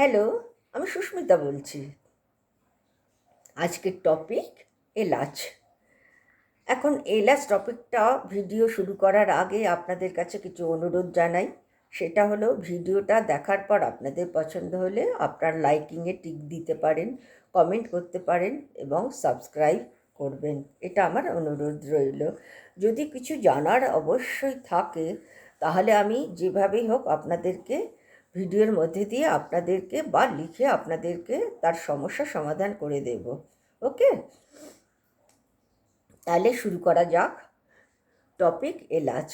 Hello আমি সুস্মিতা বলছি। আজকের টপিক এলাচ। এখন এলাচ টপিকটা ভিডিও শুরু করার আগে আপনাদের কাছে কিছু অনুরোধ জানাই। সেটা হলো ভিডিওটা দেখার পর আপনাদের পছন্দ হলে আপনার লাইকিংয়ে টিক দিতে পারেন কমেন্ট করতে পারেন এবং সাবস্ক্রাইব করবেন। এটা আমার অনুরোধ রইল। যদি কিছু জানার অবশ্যই থাকে, তাহলে আমি যেভাবেই হোক আপনাদেরকে ভিডিওর মধ্যে দিয়ে আপনাদেরকে বা লিখে আপনাদেরকে তার সমস্যা সমাধান করে দেব। ওকে? তাহলে শুরু করা যাক। টপিক এলাচ।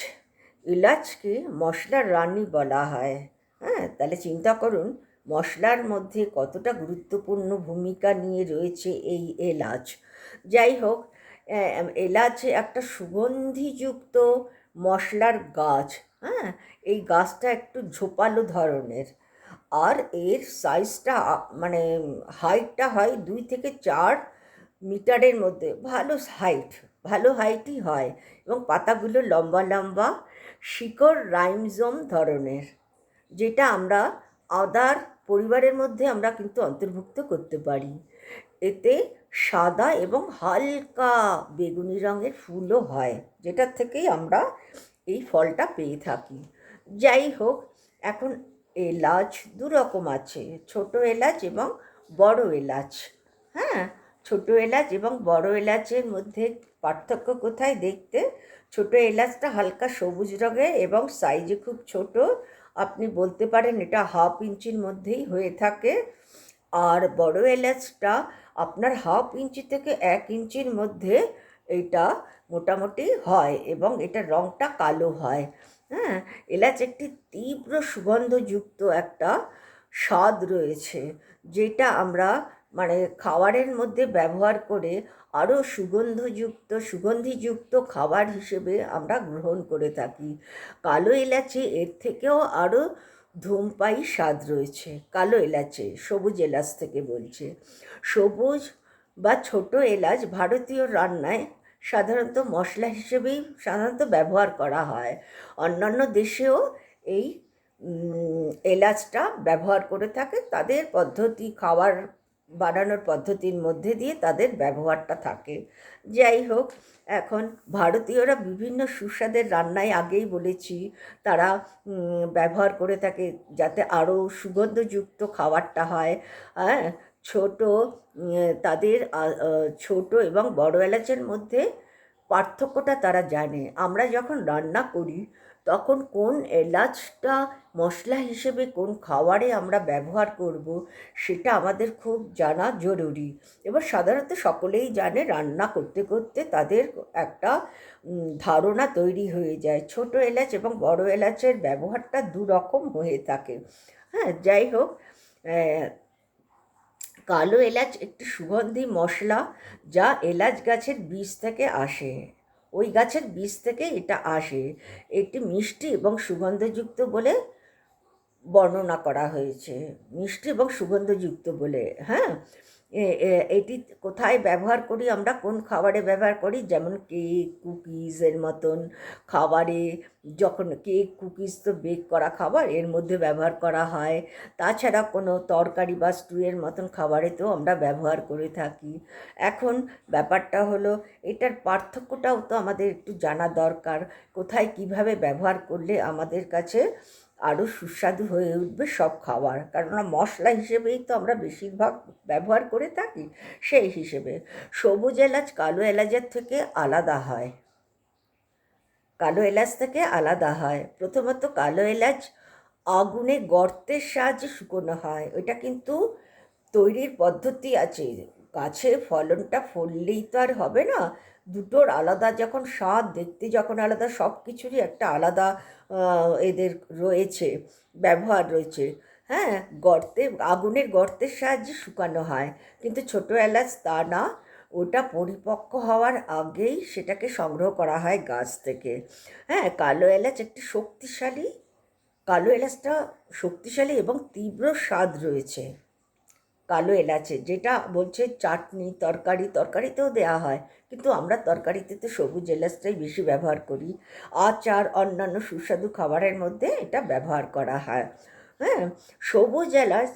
এলাচকে মশলার রানী বলা হয়। হ্যাঁ তাহলে চিন্তা করুন, মশলার মধ্যে কতটা গুরুত্বপূর্ণ ভূমিকা নিয়ে রয়েছে এই এলাচ। যাই হোক এলাচ একটা সুগন্ধিযুক্ত মশলার গাছ। হ্যাঁ এই গাছটা একটু ঝোপালো ধরনের। আর এর সাইজটা মানে হাইটটা হয় দুই থেকে চার মিটারের মধ্যে। ভালো হাইট ভালো হাইটই হয় এবং পাতাগুলো লম্বা লম্বা, শিকড় রাইমজম ধরনের, যেটা আমরা আদার পরিবারের মধ্যে আমরা কিন্তু অন্তর্ভুক্ত করতে পারি। এতে সাদা এবং হালকা বেগুনি রঙের ফুলও হয়, যেটার থেকেই আমরা এই ফলটা পেয়ে থাকি। যাই হোক, এখন এলাচ দু রকম আছে, ছোট এলাচ এবং বড় এলাচ। হ্যাঁ ছোট এলাচ এবং বড় এলাচের মধ্যে পার্থক্য কোথায় দেখতে? ছোট এলাচটা হালকা সবুজ রঙের এবং সাইজে খুব ছোট। আপনি বলতে পারেন এটা হাফ ইঞ্চির মধ্যেই হয়ে থাকে। আর বড় এলাচটা আপনার হাফ ইঞ্চি থেকে এক ইঞ্চির মধ্যে এটা মোটামুটি হয় এবং এটার রঙটা কালো হয়। হ্যাঁ এলাচ একটি তীব্র সুগন্ধযুক্ত একটা স্বাদ রয়েছে, যেটা আমরা মানে খাবারের মধ্যে ব্যবহার করে আরও সুগন্ধযুক্ত, সুগন্ধিযুক্ত খাবার হিসেবে আমরা গ্রহণ করে থাকি। কালো এলাচে এর থেকেও আরও ধূমপাই স্বাদ রয়েছে, কালো এলাচে, সবুজ এলাচ থেকে বলছে। সবুজ বা ছোট এলাচ ভারতীয় রান্নায় সাধারণত মশলা হিসেবেই সাধারণত ব্যবহার করা হয়। অন্যান্য দেশেও এই এলাচটা ব্যবহার করে থাকে। তাদের পদ্ধতি খাবার বানানোর পদ্ধতির মধ্যে দিয়ে তাদের ব্যবহারটা থাকে। যাই হোক, এখন ভারতীয়রা বিভিন্ন সুস্বাদের রান্নায় আগেই বলেছি, তারা ব্যবহার করে থাকে যাতে আরও সুগন্ধযুক্ত খাবারটা হয়। হ্যাঁ ছোট তাদের আ- আ, ছোট এবং বড় এলাচের মধ্যে পার্থক্যটা তারা জানে। আমরা যখন রান্না করি তখন কোন এলাচটা মশলা হিসেবে কোন খাবারে আমরা ব্যবহার করব সেটা আমাদের খুব জানা জরুরি। এবার সাধারণত সকলেই জানে রান্না করতে করতে তাদের একটা ধারণা তৈরি হয়ে যায়। ছোট এলাচ এবং বড় এলাচের ব্যবহারটা দু রকম হয়ে থাকে। হ্যাঁ যাই হোক কালো এলাচ, একটি সুগন্ধি মশলা যা এলাচ গাছের বীজ থেকে আসে। ওই গাছের বীজ থেকে এটা আসে। এটি মিষ্টি এবং সুগন্ধযুক্ত বলে বর্ণনা করা হয়েছে। মিষ্টি এবং সুগন্ধযুক্ত বলে হ্যাঁ? এটি কোথায় ব্যবহার করি, আমরা কোন খাবারে ব্যবহার করি? যেমন কেক কুকিজের মতন খাবারে যখন কেক, কুকিজ তো বেক করা খাবার, এর মধ্যে ব্যবহার করা হয়। তাছাড়া কোনো তরকারি বা স্টুয়ের মতন খাবারে তো আমরা ব্যবহার করে থাকি। এখন ব্যাপারটা হলো, এটার পার্থক্যটাও তো আমাদের একটু জানা দরকার। কোথায় কীভাবে ব্যবহার করলে আমাদের কাছে আরও সুস্বাদু হয়ে উঠবে সব খাবার। কেননা মশলা হিসেবেই তো আমরা বেশিরভাগ ব্যবহার করে থাকি, সেই হিসেবে সবুজ এলাচ কালো এলাচের থেকে আলাদা হয়। কালো এলাচ থেকে আলাদা হয়। প্রথমত কালো এলাচ আগুনে গর্তের সাহায্যে শুকোনো হয়। ওইটা কিন্তু তৈরির পদ্ধতি আছে। গাছে ফলনটা ফললেই তো আর হবে না। দুটোর আলাদা যখন স্বাদ, দেখতে যখন আলাদা সব কিছুরই একটা আলাদা এদের রয়েছে, ব্যবহার রয়েছে। হ্যাঁ গর্তে, আগুনের গর্তের সাহায্যে শুকানো হয়। কিন্তু ছোটো এলাচ তা না, ওটা পরিপক্ক হওয়ার আগেই সেটাকে সংগ্রহ করা হয় গাছ থেকে। হ্যাঁ কালো এলাচ একটি শক্তিশালী, কালো এলাচটা শক্তিশালী এবং তীব্র স্বাদ রয়েছে। কালো এলাচে, যেটা বলছে চাটনি, তরকারি, তরকারিতেও দেওয়া হয়। কিন্তু আমরা তরকারিতে তো সবুজ এলাচটাই বেশি ব্যবহার করি। আচার, অন্যান্য সুস্বাদু খাবারের মধ্যে এটা ব্যবহার করা হয়। হ্যাঁ সবুজ এলাচ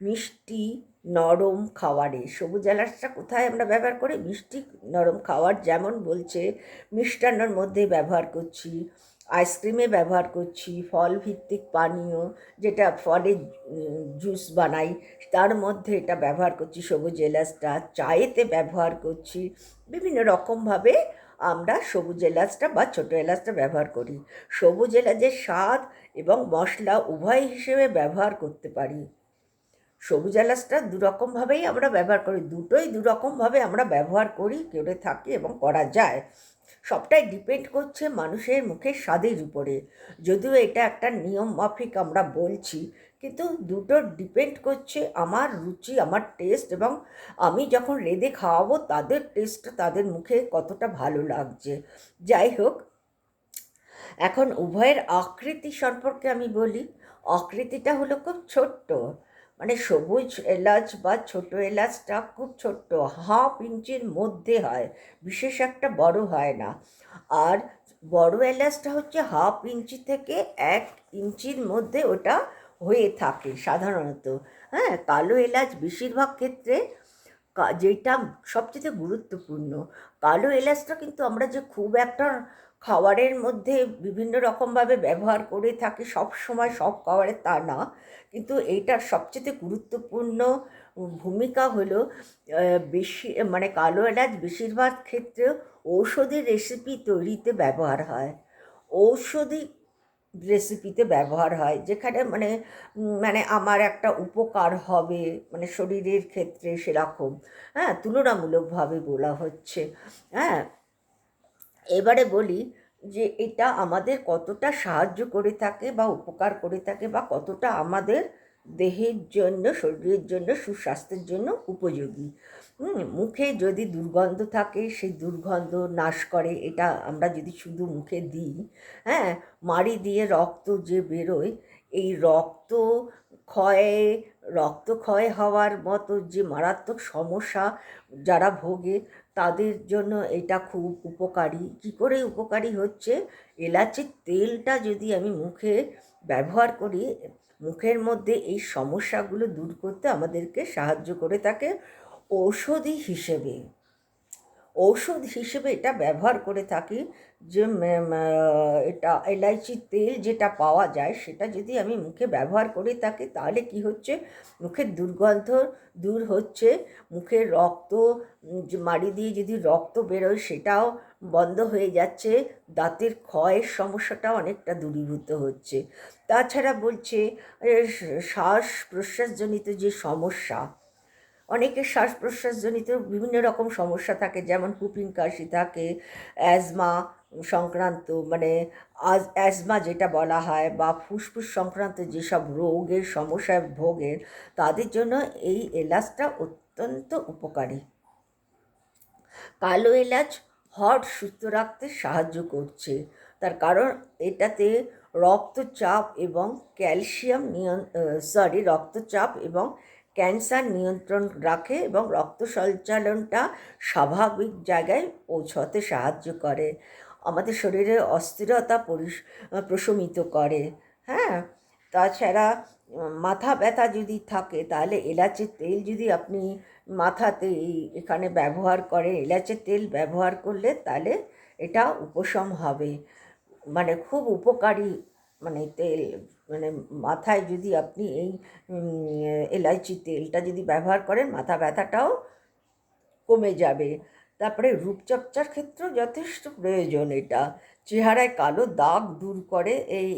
মিষ্টি নরম খাবারে সবুজ এলাচটা কোথায় আমরা ব্যবহার করি? মিষ্টি নরম খাবার যেমন বলছে, মিষ্টান্নর মধ্যে ব্যবহার করছি। আইসক্রিমে ব্যবহার করছি ফল ভিত্তিক পানীয় যেটা ফলের জুস বানাই, তার মধ্যে এটা ব্যবহার করছি সবুজ এলাচটা, চায়েতে ব্যবহার করছি, বিভিন্ন রকমভাবে আমরা সবুজ এলাচটা বা ছোটো এলাচটা ব্যবহার করি। সবুজ এলাচের স্বাদ এবং মশলা উভয় হিসেবে ব্যবহার করতে পারি। সবুজ এলাচটা দুরকমভাবেই আমরা ব্যবহার করি, দুটোই দুরকমভাবে আমরা ব্যবহার করি, করে থাকি এবং করা যায়। সবটাই ডিপেন্ড করছে মানুষের মুখের স্বাদের উপরে। যদিও এটা একটা নিয়ম মাফিক আমরা বলছি, কিন্তু দুটো ডিপেন্ড করছে আমার রুচি, আমার টেস্ট এবং আমি যখন রেঁধে খাওয়াবো তাদের টেস্ট তাদের মুখে কতটা ভালো লাগছে। যাই হোক, এখন উভয়ের আকৃতি সম্পর্কে আমি বলি। আকৃতিটা হলো খুব ছোট্ট। মানে সবুজ এলাচ বা ছোট এলাচটা খুব ছোট্ট, হাফ ইঞ্চির মধ্যে হয়, বিশেষ একটা বড় হয় না। আর বড় এলাচটা হচ্ছে হাফ ইঞ্চি থেকে এক ইঞ্চির মধ্যে ওটা হয়ে থাকে সাধারণত। হ্যাঁ কালো এলাচ বেশিরভাগ ক্ষেত্রে যেটা সবচেয়ে গুরুত্বপূর্ণ। কালো এলাচটা কিন্তু আমরা যে খুব একটা খাবারের মধ্যে বিভিন্ন রকমভাবে ব্যবহার করে থাকি, সব সময় সব খাবারে তা না। কিন্তু এইটার সবচেয়ে গুরুত্বপূর্ণ ভূমিকা হলো বেশি মানে কালো এলাচ বেশিরভাগ ক্ষেত্রে ঔষধি রেসিপি তৈরিতে ব্যবহার হয়। ঔষধি রেসিপিতে ব্যবহার হয়, যেখানে মানে মানে আমার একটা উপকার হবে মানে শরীরের ক্ষেত্রে সেরকম। হ্যাঁ তুলনামূলকভাবে বলা হচ্ছে। হ্যাঁ এবারে বলি যে এটা আমাদের কতটা সাহায্য করে থাকে বা উপকার করে থাকে বা কতটা আমাদের দেহের জন্য, শরীরের জন্য, সুস্বাস্থ্যের জন্য উপযোগী। মুখে যদি দুর্গন্ধ থাকে, সেই দুর্গন্ধ নাশ করে, এটা আমরা যদি শুধু মুখে দিই হ্যাঁ মাড়ি দিয়ে রক্ত যে বেরোয়, এই রক্ত ক্ষয়ে রক্তক্ষয় হওয়ার মতো যে মারাত্মক সমস্যা যারা ভোগে, তাদের জন্য এটা খুব উপকারী। কী করে উপকারী হচ্ছে? এলাচের তেলটা যদি আমি মুখে ব্যবহার করি মুখের মধ্যে এই সমস্যাগুলো দূর করতে আমাদেরকে সাহায্য করে থাকে ঔষধি হিসেবে। ঔষধ হিসেবে এটা ব্যবহার করে থাকি। যে এটা এলাইচির তেল যেটা পাওয়া যায়, সেটা যদি আমি মুখে ব্যবহার করে থাকি, তাহলে কি হচ্ছে? মুখের দুর্গন্ধ দূর হচ্ছে। মুখের রক্ত মাড়ি দিয়ে যদি রক্ত বেরোয়, সেটাও বন্ধ হয়ে যাচ্ছে। দাঁতের ক্ষয়ের সমস্যাটাও অনেকটা দূরীভূত হচ্ছে। তাছাড়া বলছে শ্বাস প্রশ্বাসজনিত যে সমস্যা অনেকের শ্বাস প্রশ্বাসজনিত বিভিন্ন রকম সমস্যা থাকে, যেমন হুপিং কাশি থাকে, অ্যাজমা সংক্রান্ত মানে অ্যাজমা যেটা বলা হয় বা ফুসফুস সংক্রান্ত যেসব রোগের সমস্যায় ভোগের, তাদের জন্য এই এলাচটা অত্যন্ত উপকারী। কালো এলাচ হট, সুস্থ রাখতে সাহায্য করছে। তার কারণ এটাতে রক্তচাপ এবং ক্যালসিয়াম নিয়ন সরি রক্তচাপ এবং ক্যান্সার নিয়ন্ত্রণ রাখে এবং রক্ত সঞ্চালনটা স্বাভাবিক জায়গায় পৌঁছতে সাহায্য করে। আমাদের শরীরের অস্থিরতা প্রশমিত করে। হ্যাঁ? তাছাড়া, মাথা ব্যথা যদি থাকে, তাহলে এলাচের তেল যদি আপনি মাথাতে এখানে ব্যবহার করেন, এলাচের তেল ব্যবহার করলে তাহলে এটা উপশম হবে। মানে খুব উপকারী মানে তেল মানে মাথায় যদি আপনি এই এলাইচি তেলটা যদি ব্যবহার করেন, মাথা ব্যথাটাও কমে যাবে। তারপরে রূপচর্চার ক্ষেত্রেও যথেষ্ট প্রয়োজন এটা। চেহারায় কালো দাগ দূর করে এই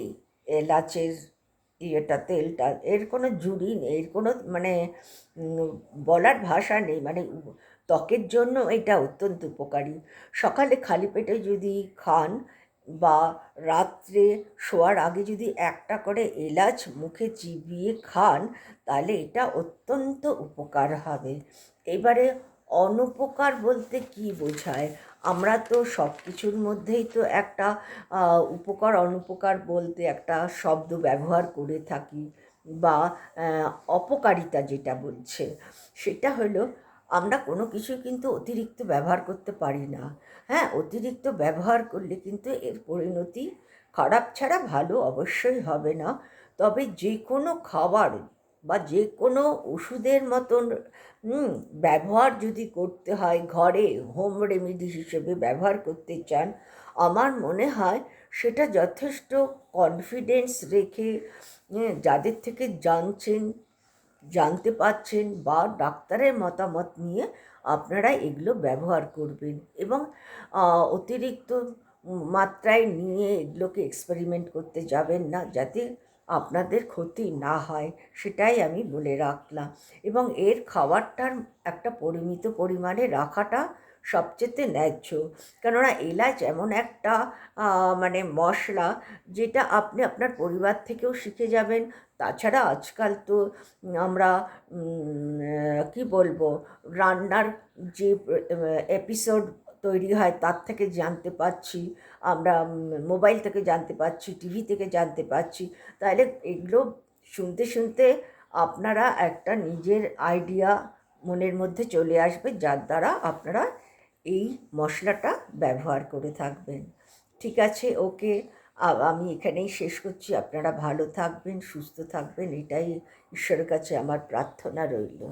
এলাচের ইয়েটা, তেলটা। এর কোনো জুড়ি নেই, এর কোনো মানে বলার ভাষা নেই। মানে ত্বকের জন্য এটা অত্যন্ত উপকারী। সকালে খালি পেটে যদি খান বা রাত্রে শোয়ার আগে যদি একটা করে এলাচ মুখে চিবিয়ে খান, তাহলে এটা অত্যন্ত উপকার হবে। এবারে অনুপকার বলতে কি বোঝায়? আমরা তো সব কিছুর মধ্যেই তো একটা উপকার অনুপকার বলতে একটা শব্দ ব্যবহার করে থাকি বা অপকারিতা যেটা বলছে, সেটা হলো আমরা কোনো কিছু কিন্তু অতিরিক্ত ব্যবহার করতে পারি না। হ্যাঁ অতিরিক্ত ব্যবহার করলে কিন্তু এর পরিণতি খারাপ ছাড়া ভালো অবশ্যই হবে না। তবে যে কোনো খাবার বা যে কোনো ওষুধের মতন ব্যবহার যদি করতে হয়, ঘরে হোম রেমেডি হিসেবে ব্যবহার করতে চান, আমার মনে হয় সেটা যথেষ্ট কনফিডেন্স রেখে যাদের থেকে জানছেন, জানতে পাচ্ছেন বা ডাক্তারের মতামত নিয়ে আপনারা এগুলো ব্যবহার করবেন এবং অতিরিক্ত মাত্রায় নিয়ে এগুলোকে এক্সপেরিমেন্ট করতে যাবেন না যাতে আপনাদের ক্ষতি না হয়, সেটাই আমি বলে রাখলাম। এবং এর খাবারটার একটা পরিমিত পরিমাণে রাখাটা সবচেয়ে ন্যায্য। কেননা এলাচ এমন একটা মানে মশলা যেটা আপনি আপনার পরিবার থেকেও শিখে যাবেন। তাছাড়া আজকাল তো আমরা কি বলব, রান্নার যে এপিসোড তৈরি হয় তার থেকে জানতে পাচ্ছি আমরা মোবাইল থেকে জানতে পাচ্ছি টিভি থেকে জানতে পাচ্ছি তাহলে এগুলো শুনতে শুনতে আপনারা একটা নিজের আইডিয়া মনের মধ্যে চলে আসবে, যার দ্বারা আপনারা এই মশলাটা ব্যবহার করে থাকবেন। ঠিক আছে, ওকে। আমি এখানেই শেষ করছি। আপনারা ভালো থাকবেন, সুস্থ থাকবেন। এটাই ঈশ্বরের কাছে আমার প্রার্থনা রইল।